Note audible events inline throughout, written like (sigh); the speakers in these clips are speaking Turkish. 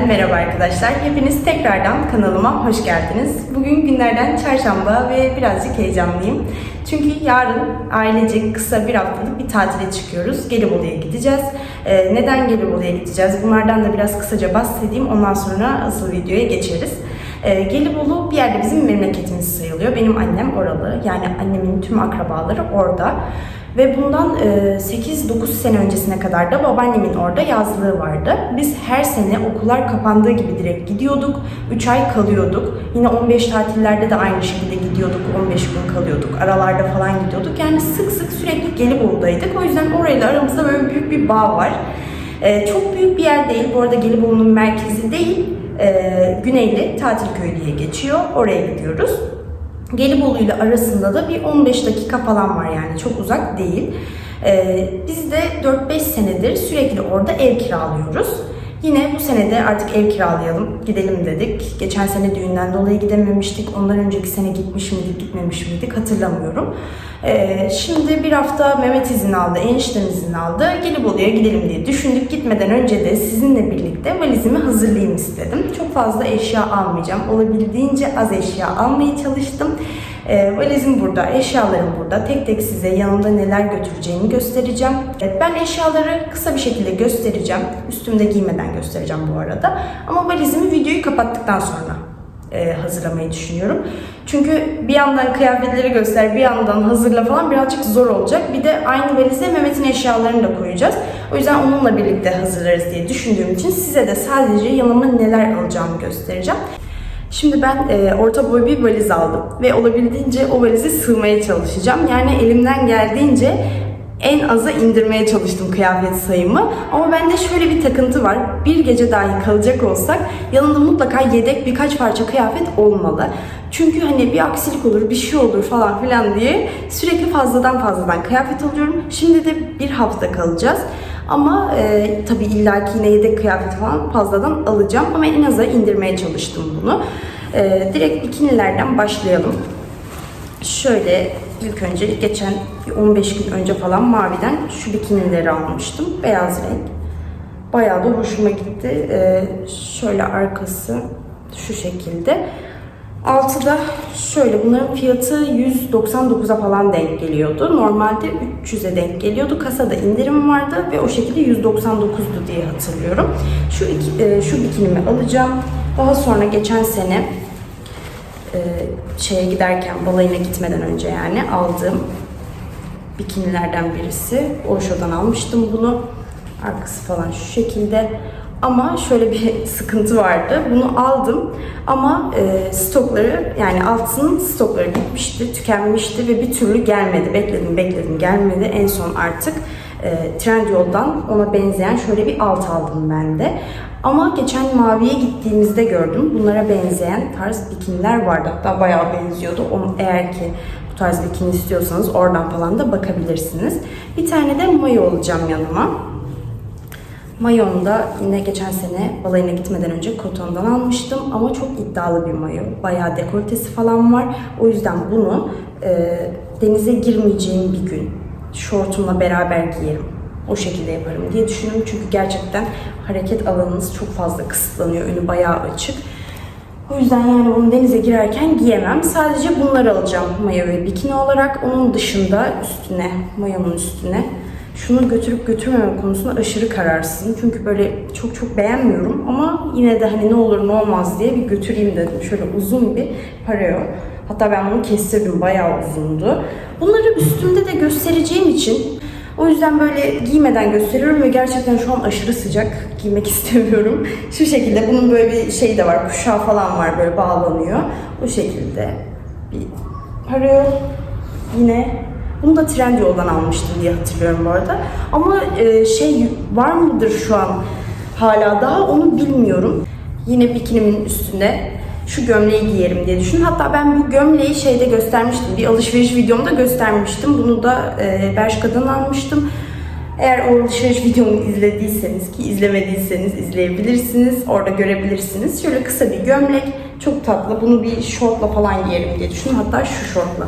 Yeniden merhaba arkadaşlar. Hepiniz tekrardan kanalıma hoş geldiniz. Bugün günlerden çarşamba ve birazcık heyecanlıyım. Çünkü yarın ailecek kısa bir haftalık bir tatile çıkıyoruz. Gelibolu'ya gideceğiz. Ee, neden Gelibolu'ya gideceğiz? Bunlardan da biraz kısaca bahsedeyim. Ondan sonra asıl videoya geçeriz. Ee, Gelibolu bir yerde bizim memleketimiz sayılıyor. Benim annem oralı. Yani annemin tüm akrabaları orada. Ve bundan e, 8-9 sene öncesine kadar da babaannemin orada yazlığı vardı. Biz her sene okullar kapandığı gibi direkt gidiyorduk. 3 ay kalıyorduk. Yine 15 tatillerde de aynı şekilde gidiyorduk. 15 gün kalıyorduk. Aralarda falan gidiyorduk. Yani sık sık sürekli Gelibolu'daydık. O yüzden orayla aramızda böyle büyük bir bağ var. E, çok büyük bir yer değil. Bu arada Gelibolu'nun merkezi değil. E, Güneyli Tatilköy diye geçiyor. Oraya gidiyoruz. Gelibolu ile arasında da bir 15 dakika falan var yani çok uzak değil. Ee, biz de 4-5 senedir sürekli orada ev kiralıyoruz. Yine bu sene de artık ev kiralayalım, gidelim dedik. Geçen sene düğünden dolayı gidememiştik. Ondan önceki sene gitmiş miydik, gitmemiş miydik hatırlamıyorum. Ee, şimdi bir hafta Mehmet izin aldı, eniştem izin aldı. Gelibolu'ya gidelim diye düşündük. Gitmeden önce de sizinle birlikte valizimi hazırlayayım istedim. Çok fazla eşya almayacağım. Olabildiğince az eşya almaya çalıştım. E, valizim burada, eşyalarım burada. Tek tek size yanımda neler götüreceğimi göstereceğim. Evet, ben eşyaları kısa bir şekilde göstereceğim. Üstümde giymeden göstereceğim bu arada. Ama valizimi videoyu kapattıktan sonra e, hazırlamayı düşünüyorum. Çünkü bir yandan kıyafetleri göster, bir yandan hazırla falan birazcık zor olacak. Bir de aynı valize Mehmet'in eşyalarını da koyacağız. O yüzden onunla birlikte hazırlarız diye düşündüğüm için size de sadece yanıma neler alacağımı göstereceğim. Şimdi ben e, orta boy bir valiz aldım ve olabildiğince o valize sığmaya çalışacağım. Yani elimden geldiğince en aza indirmeye çalıştım kıyafet sayımı. Ama bende şöyle bir takıntı var. Bir gece dahi kalacak olsak yanında mutlaka yedek birkaç parça kıyafet olmalı. Çünkü hani bir aksilik olur, bir şey olur falan filan diye sürekli fazladan fazladan kıyafet alıyorum. Şimdi de bir hafta kalacağız. Ama e, tabii illaki yine yedek kıyafet falan fazladan alacağım. Ama en aza indirmeye çalıştım bunu. E, direkt bikinilerden başlayalım. Şöyle ilk önce geçen 15 gün önce falan maviden şu bikinileri almıştım. Beyaz renk. Bayağı da hoşuma gitti. Ee, şöyle arkası şu şekilde. Altı da şöyle bunların fiyatı 199'a falan denk geliyordu. Normalde 300'e denk geliyordu. Kasada indirim vardı ve o şekilde 199'du diye hatırlıyorum. Şu iki, e, şu bikinimi alacağım. Daha sonra geçen sene e, şeye giderken balayına gitmeden önce yani aldığım bikinilerden birisi. Osho'dan almıştım bunu. Arkası falan şu şekilde. Ama şöyle bir sıkıntı vardı. Bunu aldım ama e, stokları yani altının stokları bitmişti, tükenmişti ve bir türlü gelmedi. Bekledim, bekledim, gelmedi. En son artık e, Trendyol'dan ona benzeyen şöyle bir alt aldım ben de. Ama geçen maviye gittiğimizde gördüm. Bunlara benzeyen tarz bikiniler vardı. Hatta bayağı benziyordu. Onu eğer ki bu tarz bikini istiyorsanız oradan falan da bakabilirsiniz. Bir tane de mayo alacağım yanıma. Mayonu da yine geçen sene balayına gitmeden önce Koton'dan almıştım ama çok iddialı bir mayo. Bayağı dekoltesi falan var. O yüzden bunu e, denize girmeyeceğim bir gün şortumla beraber giyerim. O şekilde yaparım diye düşünüyorum. Çünkü gerçekten hareket alanınız çok fazla kısıtlanıyor. Önü bayağı açık. O yüzden yani bunu denize girerken giyemem. Sadece bunları alacağım mayo ve bikini olarak. Onun dışında üstüne, mayonun üstüne şunu götürüp götürmeme konusunda aşırı kararsızım. Çünkü böyle çok çok beğenmiyorum ama yine de hani ne olur ne olmaz diye bir götüreyim dedim. Şöyle uzun bir pareo. Hatta ben bunu kestirdim bayağı uzundu. Bunları üstümde de göstereceğim için o yüzden böyle giymeden gösteriyorum ve gerçekten şu an aşırı sıcak giymek (laughs) istemiyorum. Şu şekilde bunun böyle bir şey de var, kuşağı falan var böyle bağlanıyor. O şekilde bir pareo. Yine bunu da Trendyol'dan almıştım diye hatırlıyorum bu arada. Ama e, şey var mıdır şu an hala daha onu bilmiyorum. Yine bikinimin üstünde şu gömleği giyerim diye düşündüm. Hatta ben bu gömleği şeyde göstermiştim. Bir alışveriş videomda göstermiştim. Bunu da e, Bershka'dan almıştım. Eğer o alışveriş videomu izlediyseniz ki izlemediyseniz izleyebilirsiniz. Orada görebilirsiniz. Şöyle kısa bir gömlek. Çok tatlı. Bunu bir şortla falan giyerim diye düşündüm. Hatta şu şortla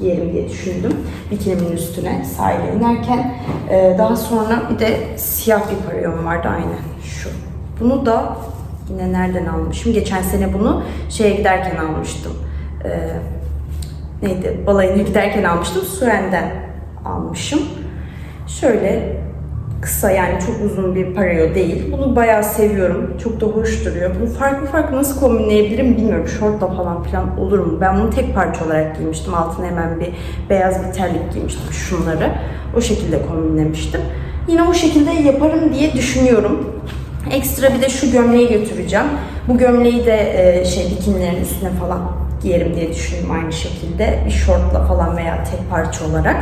giyerim diye düşündüm. Bikinimin üstüne sahile inerken. Ee, daha sonra bir de siyah bir parayon vardı aynen şu. Bunu da Yine nereden almışım? Geçen sene bunu şeye giderken almıştım. Ee, neydi? Balayına giderken almıştım. Suren'den almışım. Şöyle kısa yani çok uzun bir parayo değil. Bunu bayağı seviyorum. Çok da hoş duruyor. Bunu farklı farklı nasıl kombinleyebilirim bilmiyorum. Şortla falan filan olur mu? Ben bunu tek parça olarak giymiştim. Altına hemen bir beyaz bir terlik giymiştim. Şunları. O şekilde kombinlemiştim. Yine o şekilde yaparım diye düşünüyorum. Ekstra bir de şu gömleği götüreceğim. Bu gömleği de e, şey bikinilerin üstüne falan giyerim diye düşünüyorum aynı şekilde. Bir şortla falan veya tek parça olarak.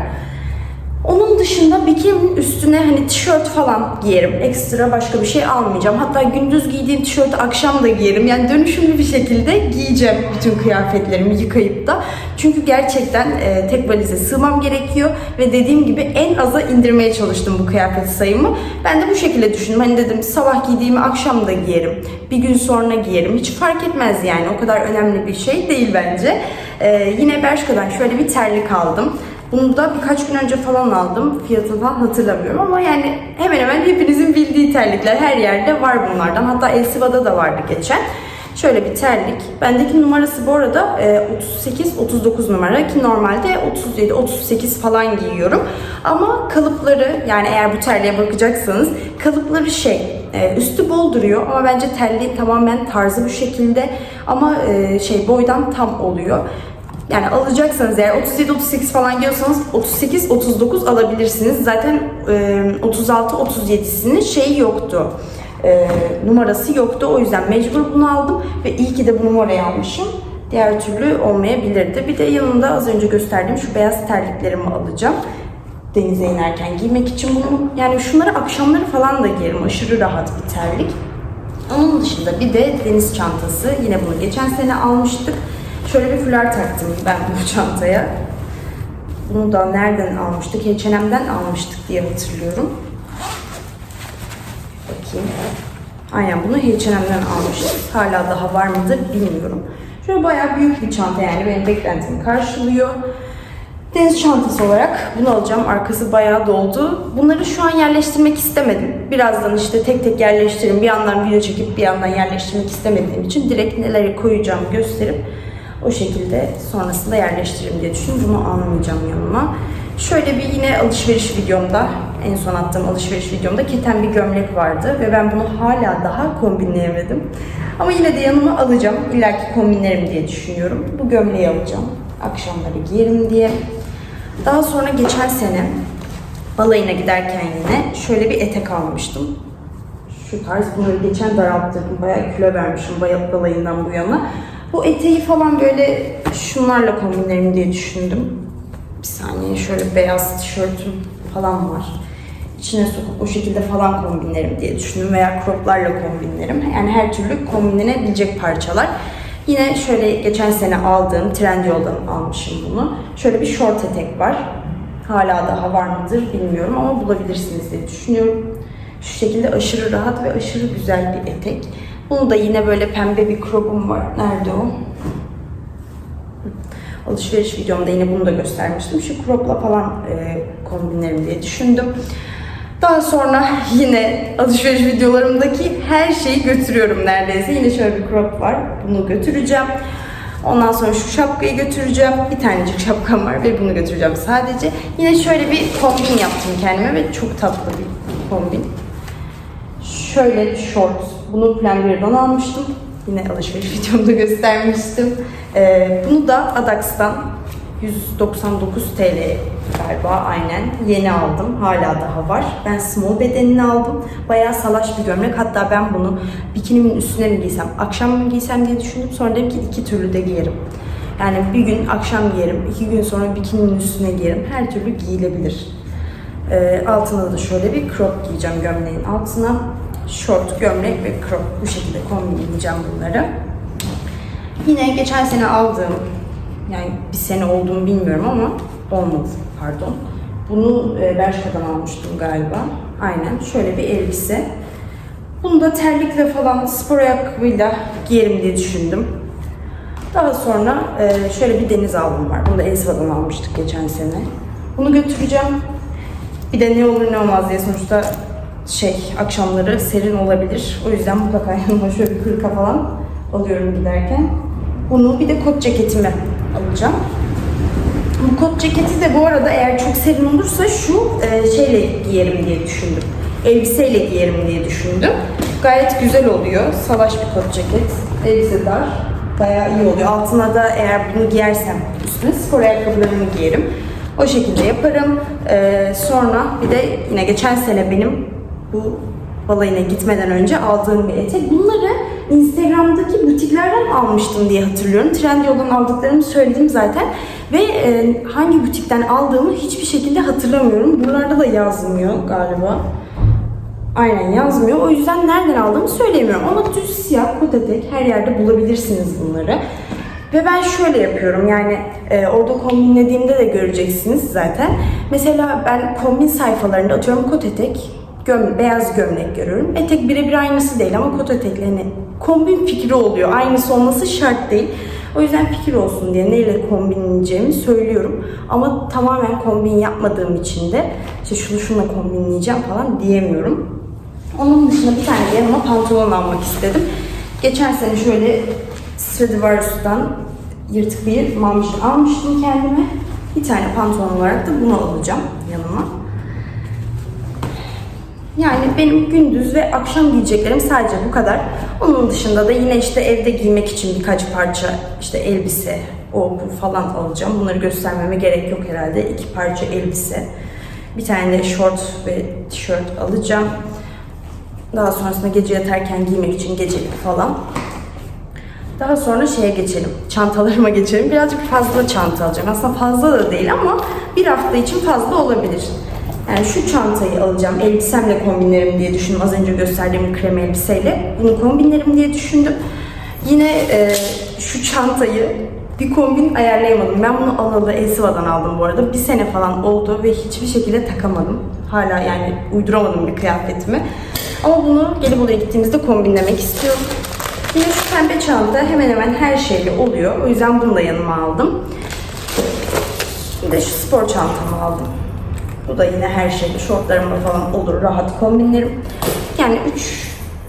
Onun dışında bikininin üstüne hani tişört falan giyerim. Ekstra başka bir şey almayacağım. Hatta gündüz giydiğim tişörtü akşam da giyerim. Yani dönüşümlü bir şekilde giyeceğim bütün kıyafetlerimi yıkayıp da. Çünkü gerçekten e, tek valize sığmam gerekiyor. Ve dediğim gibi en aza indirmeye çalıştım bu kıyafet sayımı. Ben de bu şekilde düşündüm. Hani dedim sabah giydiğimi akşam da giyerim. Bir gün sonra giyerim. Hiç fark etmez yani. O kadar önemli bir şey değil bence. E, yine Bershka'dan şöyle bir terlik aldım. Bunu da birkaç gün önce falan aldım. Fiyatını falan hatırlamıyorum ama yani hemen hemen hepinizin bildiği terlikler. Her yerde var bunlardan. Hatta Elsiva'da da vardı geçen. Şöyle bir terlik. Bendeki numarası bu arada 38-39 numara ki normalde 37-38 falan giyiyorum. Ama kalıpları yani eğer bu terliğe bakacaksanız kalıpları şey e, üstü bol duruyor ama bence terliğin tamamen tarzı bu şekilde ama e, şey boydan tam oluyor. Yani alacaksanız eğer 37-38 falan giyiyorsanız 38-39 alabilirsiniz. Zaten e, 36-37'sinin şeyi yoktu. E, numarası yoktu. O yüzden mecbur bunu aldım ve iyi ki de bu numarayı almışım. Diğer türlü olmayabilirdi. Bir de yanında az önce gösterdiğim şu beyaz terliklerimi alacağım. Denize inerken giymek için bunu. Yani şunları akşamları falan da giyerim. Aşırı rahat bir terlik. Onun dışında bir de deniz çantası. Yine bunu geçen sene almıştık. Şöyle bir fular taktım ben bu (laughs) çantaya. Bunu da nereden almıştık? H&M'den almıştık diye hatırlıyorum. Bakayım. Aynen bunu H&M'den almıştık. Hala daha var mıdır bilmiyorum. Şöyle bayağı büyük bir çanta yani benim beklentimi karşılıyor. Deniz çantası olarak bunu alacağım. Arkası bayağı doldu. Bunları şu an yerleştirmek istemedim. Birazdan işte tek tek yerleştiririm. Bir yandan video çekip bir yandan yerleştirmek istemediğim için direkt neleri koyacağım gösterip o şekilde sonrasında yerleştiririm diye düşündüm. Bunu almayacağım yanıma. Şöyle bir yine alışveriş videomda, en son attığım alışveriş videomda keten bir gömlek vardı ve ben bunu hala daha kombinleyemedim. Ama yine de yanıma alacağım. İlla ki kombinlerim diye düşünüyorum. Bu gömleği alacağım. Akşamları giyerim diye. Daha sonra geçen sene balayına giderken yine şöyle bir etek almıştım. Şu tarz bunları geçen daralttırdım. Bayağı kilo vermişim balayından bu yana. Bu eteği falan böyle şunlarla kombinlerim diye düşündüm. Bir saniye şöyle beyaz tişörtüm falan var. İçine sokup o şekilde falan kombinlerim diye düşündüm veya croplarla kombinlerim. Yani her türlü kombinlenebilecek parçalar. Yine şöyle geçen sene aldığım Trendyol'dan almışım bunu. Şöyle bir short etek var. Hala daha var mıdır bilmiyorum ama bulabilirsiniz diye düşünüyorum. Şu şekilde aşırı rahat ve aşırı güzel bir etek. Bunu da yine böyle pembe bir crop'um var. Nerede o? Alışveriş videomda yine bunu da göstermiştim. Şu crop'la falan e, kombinlerim diye düşündüm. Daha sonra (laughs) yine alışveriş videolarımdaki her şeyi götürüyorum neredeyse. Yine şöyle bir crop var. Bunu götüreceğim. Ondan sonra şu şapkayı götüreceğim. Bir tanecik şapkam var ve bunu götüreceğim sadece. Yine şöyle bir kombin yaptım kendime ve çok tatlı bir kombin. Şöyle bir short. Bunu Pull&Bear'dan almıştım. Yine alışveriş (laughs) videomda göstermiştim. Ee, bunu da Adax'tan 199 TL galiba aynen yeni aldım. Hala daha var. Ben small bedenini aldım. Bayağı salaş bir gömlek. Hatta ben bunu bikinimin üstüne mi giysem, akşam mı giysem diye düşündüm. Sonra dedim ki iki türlü de giyerim. Yani bir gün akşam giyerim, iki gün sonra bikinimin üstüne giyerim. Her türlü giyilebilir. Ee, altına da şöyle bir crop giyeceğim gömleğin altına. Short, gömlek ve crop bu şekilde kombinleyeceğim bunları. Yine geçen sene aldığım, yani bir sene olduğunu bilmiyorum ama olmadı pardon. Bunu e, Bershka'dan almıştım galiba. Aynen şöyle bir elbise. Bunu da terlikle falan spor ayakkabıyla giyerim diye düşündüm. Daha sonra e, şöyle bir deniz aldım var. Bunu da Elsiva'dan almıştık geçen sene. Bunu götüreceğim. Bir de ne olur ne olmaz diye sonuçta şey akşamları serin olabilir. O yüzden mutlaka (laughs) yanıma şöyle bir hırka falan alıyorum giderken. Bunu bir de kot ceketimi alacağım. Bu kot ceketi de bu arada eğer çok serin olursa şu e, şeyle giyerim diye düşündüm. Elbiseyle giyerim diye düşündüm. Gayet güzel oluyor. Salaş bir kot ceket. Elbise dar. Bayağı iyi oluyor. Altına da eğer bunu giyersem üstüne spor ayakkabılarımı giyerim. O şekilde yaparım. E, sonra bir de yine geçen sene benim bu balayına gitmeden önce aldığım bir etek. Bunları Instagram'daki butiklerden almıştım diye hatırlıyorum. Trendyol'dan aldıklarımı söyledim zaten. Ve e, hangi butikten aldığımı hiçbir şekilde hatırlamıyorum. Buralarda da yazmıyor galiba. Aynen yazmıyor. O yüzden nereden aldığımı söyleyemiyorum. Ama düz siyah kot etek her yerde bulabilirsiniz bunları. Ve ben şöyle yapıyorum yani e, orada kombinlediğimde de göreceksiniz zaten. Mesela ben kombin sayfalarında atıyorum kot etek, göm, beyaz gömlek görüyorum. Etek birebir aynısı değil ama kot etekle hani kombin fikri oluyor. Aynısı olması şart değil. O yüzden fikir olsun diye neyle kombinleyeceğimi söylüyorum. Ama tamamen kombin yapmadığım için de işte şunu şununla kombinleyeceğim falan diyemiyorum. Onun dışında bir tane de yanıma pantolon almak istedim. Geçen sene şöyle Stradivarius'tan yırtık bir mamişin almıştım kendime. Bir tane pantolon olarak da bunu alacağım yanıma. Yani benim gündüz ve akşam giyeceklerim sadece bu kadar. Onun dışında da yine işte evde giymek için birkaç parça işte elbise, o bu falan alacağım. Bunları göstermeme gerek yok herhalde. İki parça elbise. Bir tane de şort ve tişört alacağım. Daha sonrasında gece yatarken giymek için gecelik falan. Daha sonra şeye geçelim. Çantalarıma geçelim. Birazcık fazla çanta alacağım. Aslında fazla da değil ama bir hafta için fazla olabilir. Yani şu çantayı alacağım. Elbisemle kombinlerim diye düşündüm. Az önce gösterdiğim krem elbiseyle. Bunu kombinlerim diye düşündüm. Yine e, şu çantayı bir kombin ayarlayamadım. Ben bunu alalı Elsiva'dan aldım bu arada. Bir sene falan oldu ve hiçbir şekilde takamadım. Hala yani uyduramadım bir kıyafetimi. Ama bunu Gelibolu'ya gittiğimizde kombinlemek istiyorum. Yine şu pembe çanta hemen hemen her şeyle oluyor. O yüzden bunu da yanıma aldım. Bir de şu spor çantamı aldım. Bu da yine her şeyle şortlarımla falan olur. Rahat kombinlerim. Yani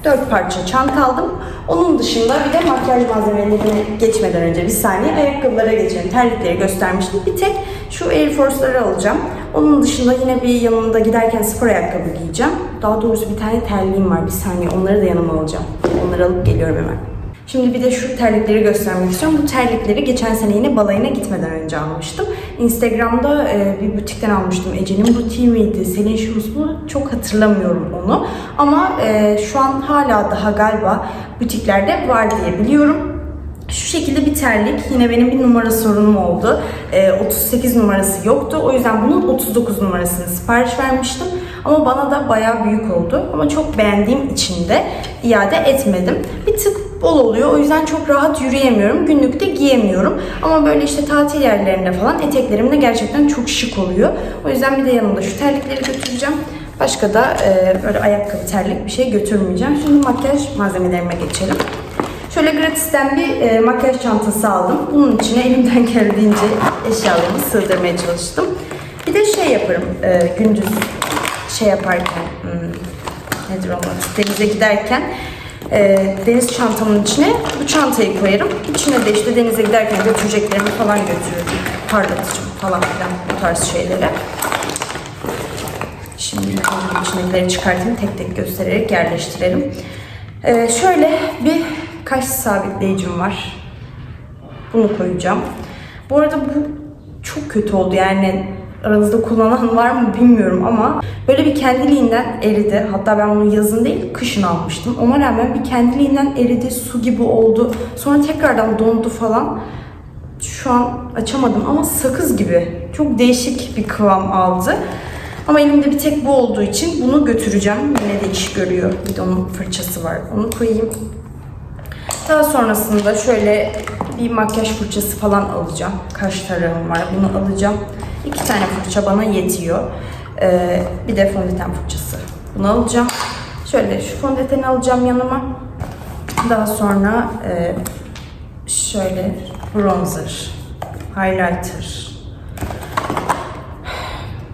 3-4 parça çanta aldım. Onun dışında bir de makyaj malzemelerine geçmeden önce bir saniye ayakkabılara geçelim. Terlikleri göstermiştim. Bir tek şu Air Force'ları alacağım. Onun dışında yine bir yanımda giderken spor ayakkabı giyeceğim. Daha doğrusu bir tane terliğim var. Bir saniye onları da yanıma alacağım. Onları alıp geliyorum hemen. Şimdi bir de şu terlikleri göstermek istiyorum. Bu terlikleri geçen sene yine balayına gitmeden önce almıştım. Instagram'da e, bir butikten almıştım. Ece'nin butiği miydi? Selin Shoes mu? Çok hatırlamıyorum onu. Ama e, şu an hala daha galiba butiklerde var diye biliyorum. Şu şekilde bir terlik. Yine benim bir numara sorunum oldu. Ee, 38 numarası yoktu. O yüzden bunun 39 numarasını sipariş vermiştim. Ama bana da bayağı büyük oldu. Ama çok beğendiğim için de iade etmedim. Bir tık bol oluyor. O yüzden çok rahat yürüyemiyorum. Günlükte giyemiyorum. Ama böyle işte tatil yerlerinde falan eteklerimde gerçekten çok şık oluyor. O yüzden bir de yanımda şu terlikleri götüreceğim. Başka da e, böyle ayakkabı, terlik bir şey götürmeyeceğim. Şimdi makyaj malzemelerime geçelim. Şöyle gratisten bir e, makyaj çantası aldım. Bunun içine elimden (laughs) geldiğince eşyalarımı sığdırmaya çalıştım. Bir de şey yaparım e, gündüz şey yaparken hmm, nedir onun denize giderken e, deniz çantamın içine bu çantayı koyarım. İçine de işte denize giderken götüreceklerimi falan götürürüm. Parlatıcı falan filan bu tarz şeyleri. Şimdi onun içindekileri çıkartayım tek tek göstererek yerleştirelim. Ee, şöyle bir kaş sabitleyicim var. Bunu koyacağım. Bu arada bu çok kötü oldu yani aranızda kullanan var mı bilmiyorum ama böyle bir kendiliğinden eridi. Hatta ben bunu yazın değil kışın almıştım. Ona rağmen bir kendiliğinden eridi, su gibi oldu. Sonra tekrardan dondu falan. Şu an açamadım ama sakız gibi. Çok değişik bir kıvam aldı. Ama elimde bir tek bu olduğu için bunu götüreceğim. Yine de iş görüyor. Bir de onun fırçası var. Onu koyayım. Daha sonrasında şöyle bir makyaj fırçası falan alacağım. Kaş tarağım var. Bunu alacağım. İki tane fırça bana yetiyor. Ee, bir de fondöten fırçası. Bunu alacağım. Şöyle şu fondöteni alacağım yanıma. Daha sonra e, şöyle bronzer, highlighter,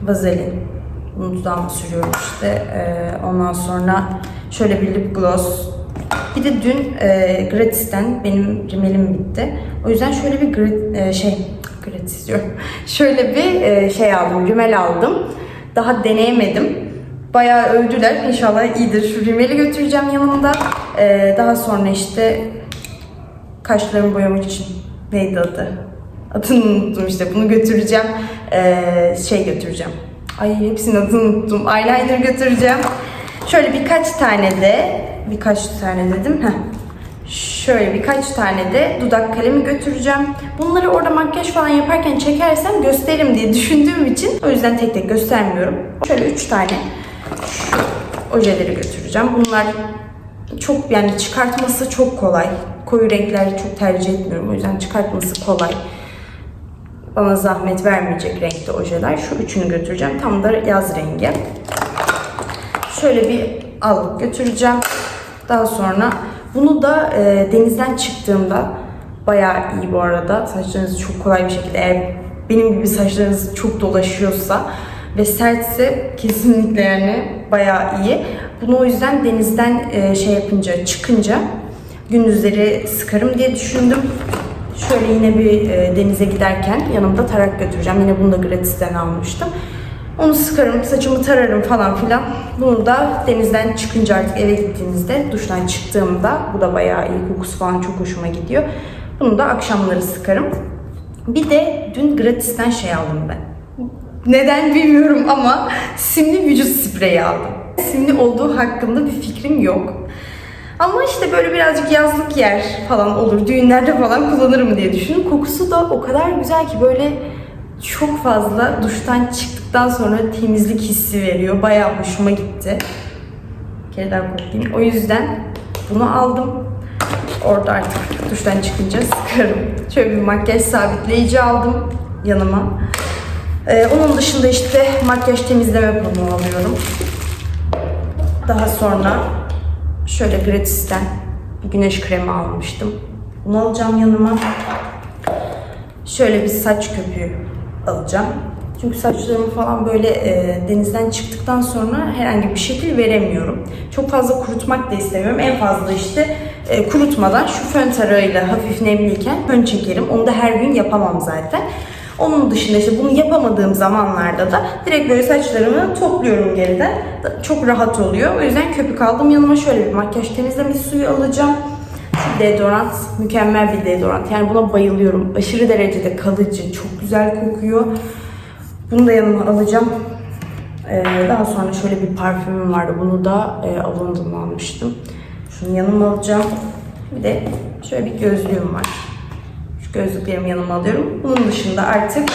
vazelin. Bunu dudağıma sürüyorum işte. Ee, ondan sonra şöyle bir lip gloss. Bir de dün e, Gratis'ten benim rimelim bitti. O yüzden şöyle bir grat, e, şey gratis diyorum. Şöyle bir e, şey aldım, rimel aldım. Daha deneyemedim. Bayağı övdüler. İnşallah iyidir. Şu rimeli götüreceğim yanımda. Ee, daha sonra işte kaşlarımı boyamak için neydi adı? Adını unuttum işte. Bunu götüreceğim. Ee, şey götüreceğim. Ay hepsinin adını unuttum. Eyeliner götüreceğim. Şöyle birkaç tane de birkaç tane dedim. Heh. Şöyle birkaç tane de dudak kalemi götüreceğim. Bunları orada makyaj falan yaparken çekersem gösteririm diye (laughs) düşündüğüm için o yüzden tek tek göstermiyorum. Şöyle üç tane şu ojeleri götüreceğim. Bunlar çok yani çıkartması çok kolay. Koyu renkleri çok tercih etmiyorum. O yüzden çıkartması kolay. Bana zahmet vermeyecek renkte ojeler. Şu üçünü götüreceğim. Tam da yaz rengi. Şöyle bir alıp götüreceğim. Daha sonra bunu da e, denizden çıktığımda bayağı iyi bu arada. Saçlarınızı çok kolay bir şekilde eğer benim gibi saçlarınız çok dolaşıyorsa ve sertse kesinlikle yani bayağı iyi. Bunu o yüzden denizden e, şey yapınca çıkınca gündüzleri sıkarım diye düşündüm. Şöyle yine bir e, denize giderken yanımda tarak götüreceğim. Yine bunu da gratisten almıştım. Onu sıkarım, saçımı tararım falan filan. Bunu da denizden çıkınca artık eve gittiğimizde, duştan çıktığımda, bu da bayağı iyi kokusu falan çok hoşuma gidiyor. Bunu da akşamları sıkarım. Bir de dün gratisten şey aldım ben. Neden bilmiyorum ama simli vücut spreyi aldım. Simli olduğu hakkında bir fikrim yok. Ama işte böyle birazcık yazlık yer falan olur. Düğünlerde falan kullanırım diye düşündüm. Kokusu da o kadar güzel ki böyle çok fazla duştan çıktıktan sonra temizlik hissi veriyor. Bayağı hoşuma gitti. Kere daha koklayayım. O yüzden bunu aldım. Orada artık duştan çıkınca sıkarım. Şöyle bir makyaj sabitleyici aldım yanıma. Ee, onun dışında işte makyaj temizleme pamuğu alıyorum. Daha sonra şöyle gratisten bir güneş kremi almıştım. Bunu alacağım yanıma. Şöyle bir saç köpüğü alacağım. Çünkü saçlarımı falan böyle e, denizden çıktıktan sonra herhangi bir şekil veremiyorum. Çok fazla kurutmak da istemiyorum. En fazla işte e, kurutmadan şu fön tarağıyla hafif nemliyken fön çekerim. Onu da her gün yapamam zaten. Onun dışında işte bunu yapamadığım zamanlarda da direkt böyle saçlarımı topluyorum geriden. Çok rahat oluyor. O yüzden köpük aldım. Yanıma şöyle bir makyaj temizleme suyu alacağım. Deodorant mükemmel bir deodorant. Yani buna bayılıyorum. Aşırı derecede kalıcı, çok güzel kokuyor. Bunu da yanıma alacağım. Ee, daha sonra şöyle bir parfümüm vardı. Bunu da e, Avon'dan almıştım. Şunu yanıma alacağım. Bir de şöyle bir gözlüğüm var. Şu gözlüklerimi yanıma alıyorum. Bunun dışında artık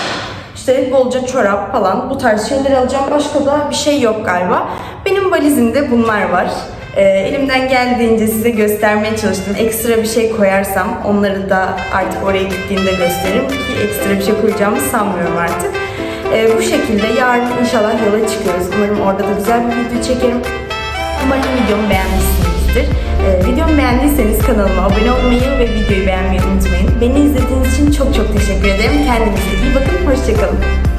işte bolca çorap falan bu tarz şeyleri alacağım. Başka da bir şey yok galiba. Benim valizimde bunlar var. Ee, elimden geldiğince size göstermeye çalıştım. Ekstra bir şey koyarsam onları da artık oraya gittiğimde gösteririm. Ki ekstra bir şey koyacağımı sanmıyorum artık. Ee, bu şekilde yarın inşallah yola çıkıyoruz. Umarım orada da güzel bir video çekerim. Umarım videomu beğenmişsinizdir. Ee, videomu beğendiyseniz kanalıma abone olmayı ve videoyu beğenmeyi unutmayın. Beni izlediğiniz için çok çok teşekkür ederim. Kendinize iyi bakın. Hoşçakalın.